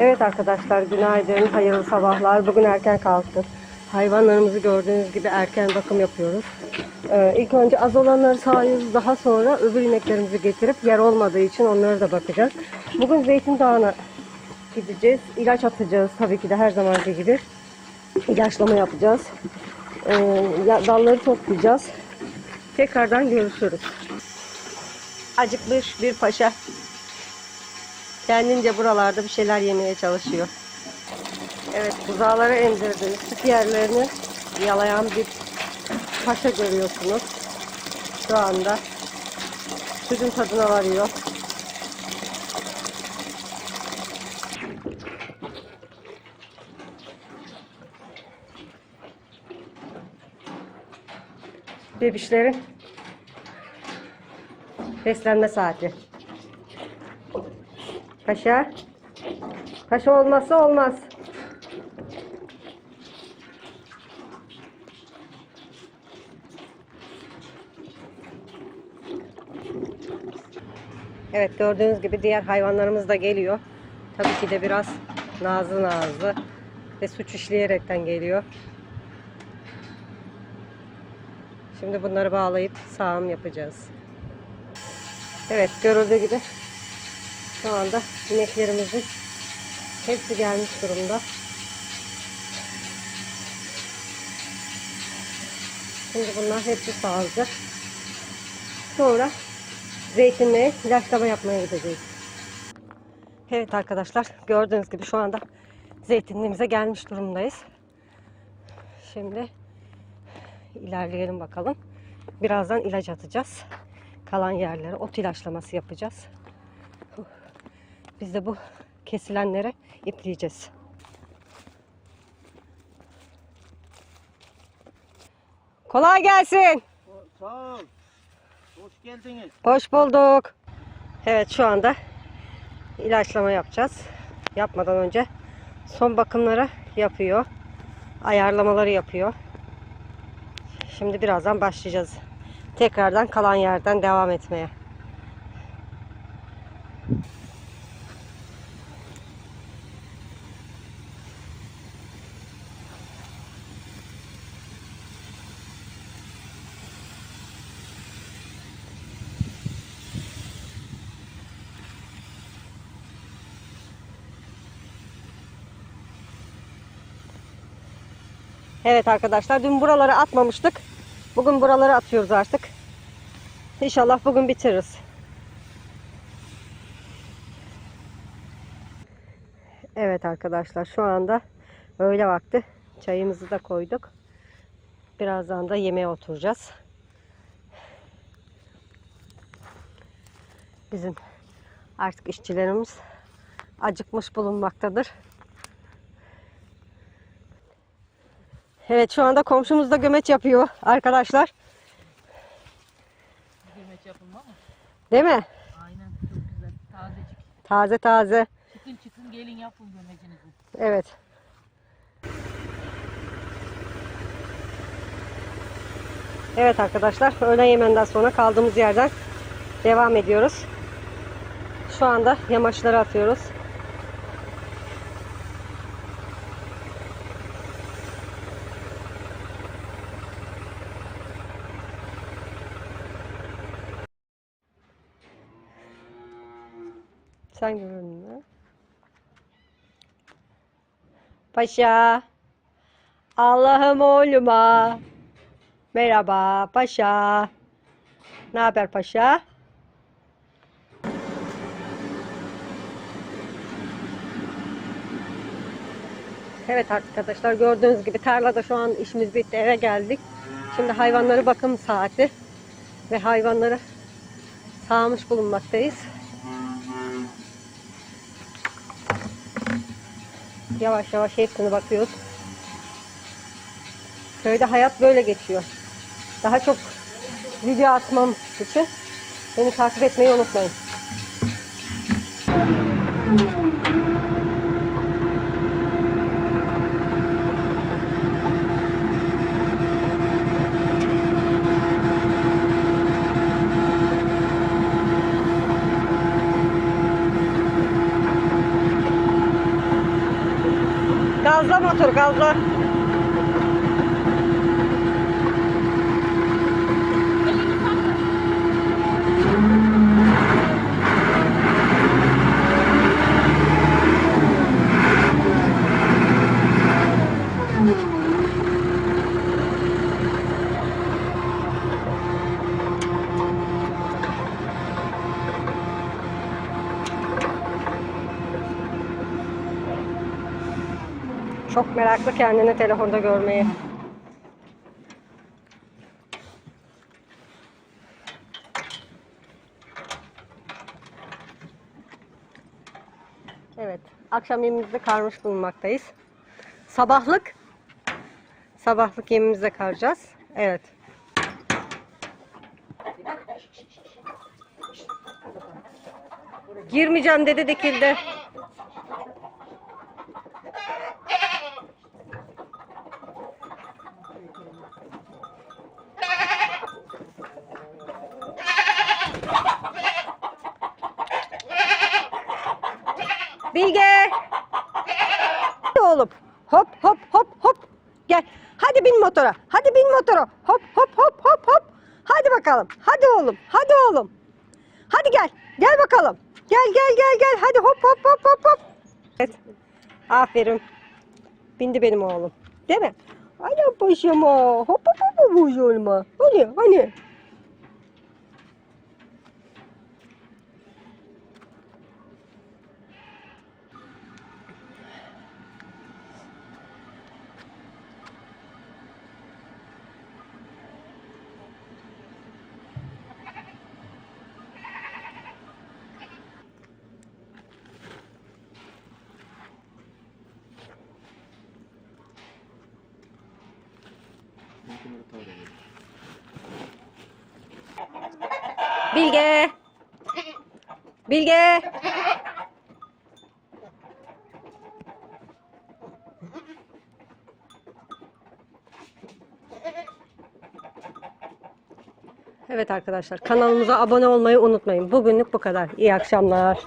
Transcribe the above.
Evet arkadaşlar günaydın, hayırlı sabahlar. Bugün erken kalktık. Hayvanlarımızı gördüğünüz gibi erken bakım yapıyoruz. Ee, ilk önce az olanları sağıyoruz. Daha sonra öbür ineklerimizi getirip yer olmadığı için onlara da bakacağız. Bugün Zeytin Dağı'na gideceğiz. İlaç atacağız tabii ki de her zamanki gibi. İlaçlama yapacağız. Ee, dalları toplayacağız. Tekrardan görüşürüz. Acıkmış bir paşa. Kendince buralarda bir şeyler yemeye çalışıyor. Evet buzağları emdirdim. Süt yerlerini yalayan bir paşa görüyorsunuz. Şu anda sütün tadına varıyor. Bebişlerin beslenme saati. Paşa. Paşa olmazsa olmaz. Evet gördüğünüz gibi diğer hayvanlarımız da geliyor. Tabii ki de biraz nazlı nazlı ve suç işleyerekten geliyor. Şimdi bunları bağlayıp sağım yapacağız. Evet görüldüğü gibi şu anda ineklerimizin hepsi gelmiş durumda. Şimdi bunlar hepsi sağlayacak. Sonra zeytinle ilaçlama yapmaya gideceğiz. Evet arkadaşlar gördüğünüz gibi şu anda zeytinliğimize gelmiş durumdayız. Şimdi ilerleyelim bakalım. Birazdan ilaç atacağız. Kalan yerlere ot ilaçlaması yapacağız. Biz de bu kesilenlere ipleyeceğiz. Kolay gelsin. Sağ ol. Hoş geldiniz. Hoş bulduk. Evet şu anda ilaçlama yapacağız. Yapmadan önce son bakımları yapıyor. Ayarlamaları yapıyor. Şimdi birazdan başlayacağız. Tekrardan kalan yerden devam etmeye. Evet arkadaşlar dün buraları atmamıştık. Bugün buraları atıyoruz artık. İnşallah bugün bitiririz. Evet arkadaşlar şu anda öğle vakti. Çayımızı da koyduk. Birazdan da yemeğe oturacağız. Bizim artık işçilerimiz acıkmış bulunmaktadır. Evet şu anda komşumuz da gömeç yapıyor arkadaşlar. Yemek yapılma mı? Değil mi? Aynen çok güzel. Tazecik. Taze taze. Çıkın çıkın gelin yapın gömecinizi. Evet. Evet arkadaşlar öğlen yemeğinden sonra kaldığımız yerden devam ediyoruz. Şu anda yamaçları atıyoruz. Sen görün mü? Paşa. Allah'ım oğluma. Merhaba paşa. Ne haber paşa? Evet arkadaşlar gördüğünüz gibi tarlada şu an işimiz bitti eve geldik. Şimdi hayvanları bakım saati ve hayvanları sağmış bulunmaktayız. Yavaş yavaş hepsine bakıyoruz. Köyde hayat böyle geçiyor. Daha çok video atmam için beni takip etmeyi unutmayın. Sarkar Çok meraklı kendini telefonda görmeyi. Evet, akşam yemeğimizde karmış bulunmaktayız. Sabahlık, sabahlık yemeğimizde karacağız. Evet. Girmeyeceğim dedi dikildi. Bilge. Oğlum. Hop hop hop hop. Gel. Hadi bin motora. Hadi bin motora. Hop hop hop hop hop. Hadi bakalım. Hadi oğlum. Hadi oğlum. Hadi gel. Gel bakalım. Gel gel gel gel. Hadi hop hop hop hop hop. Evet. Aferin. Bindi benim oğlum. Değil mi? Hadi paşama. Hop hop hop hop paşama. Hadi hadi. Bilge. Bilge. Evet arkadaşlar kanalımıza abone olmayı unutmayın. Bugünlük bu kadar. İyi akşamlar.